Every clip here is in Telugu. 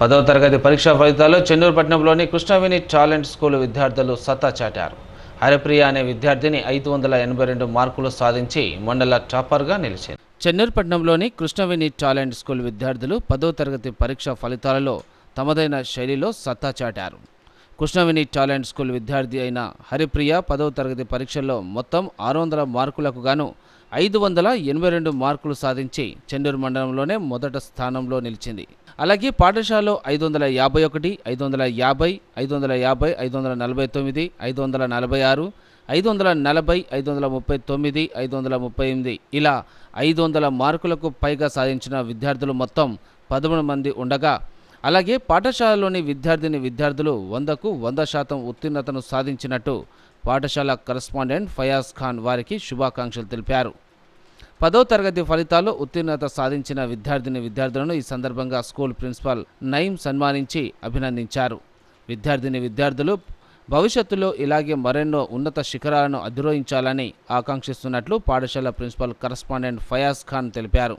పదవ తరగతి పరీక్షా ఫలితాల్లో చెన్నూరుపట్నంలోని కృష్ణవేణి టాలెంట్ స్కూల్ విద్యార్థులు సత్తా చాటారు. హరిప్రియ అనే విద్యార్థిని ఐదు వందల ఎనభై రెండు మార్కులు సాధించి మండల టాపర్గా నిలిచింది. చెన్నూరుపట్నంలోని కృష్ణవేణి టాలెంట్ స్కూల్ విద్యార్థులు పదవ తరగతి పరీక్షా ఫలితాలలో తమదైన శైలిలో సత్తా చాటారు. కృష్ణవేణి టాలెంట్ స్కూల్ విద్యార్థి అయిన హరిప్రియ పదవ తరగతి పరీక్షల్లో మొత్తం ఆరు వందల మార్కులకు గాను ఐదు వందల ఎనభై రెండు మార్కులు సాధించి చెన్నూరు మండలంలోనే మొదట స్థానంలో నిలిచింది అలాగే పాఠశాలలో ఐదు వందల యాభై ఒకటి ఐదు వందల యాభై ఐదు వందల యాభై ఐదు వందల నలభై తొమ్మిది ఐదు వందల నలభై ఆరు ఐదు వందల నలభై ఐదు వందల ముప్పై తొమ్మిది ఐదు వందల ముప్పై ఎనిమిది ఇలా ఐదు వందల మార్కులకు పైగా సాధించిన విద్యార్థులు మొత్తం పదమూడు మంది ఉండగా అలాగే పాఠశాలలోని విద్యార్థిని విద్యార్థులు వందకు వంద శాతం ఉత్తీర్ణతను సాధించినట్టు పాఠశాల కరస్పాండెంట్ ఫయాజ్ ఖాన్ వారికి శుభాకాంక్షలు తెలిపారు. పదో తరగతి ఫలితాల్లో ఉత్తీర్ణత సాధించిన విద్యార్థిని విద్యార్థులను ఈ సందర్భంగా స్కూల్ ప్రిన్సిపాల్ నయీం సన్మానించి అభినందించారు. విద్యార్థిని విద్యార్థులు భవిష్యత్తులో ఇలాగే మరెన్నో ఉన్నత శిఖరాలను అధిరోహించాలని ఆకాంక్షిస్తున్నట్లు పాఠశాల ప్రిన్సిపల్ కరస్పాండెంట్ ఫయాజ్ ఖాన్ తెలిపారు.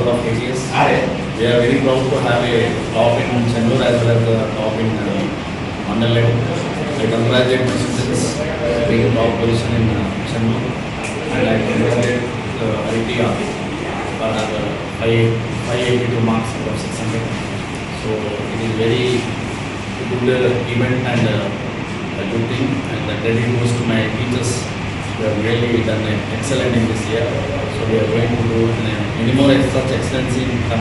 for the uh, uh, of KGS. Hi. We are very proud to have a top in Chennur as well as a top in uh, Mandal level. I congratulate my students being top position in uh, Chennur and I congratulate uh, Aditya for her uh, 5, 582 marks out of 600. So it is very good uh, event and uh, a good thing and the credit goes to my teachers. They have really done an excellent in this year. So we are going to do uh, many more such excellence in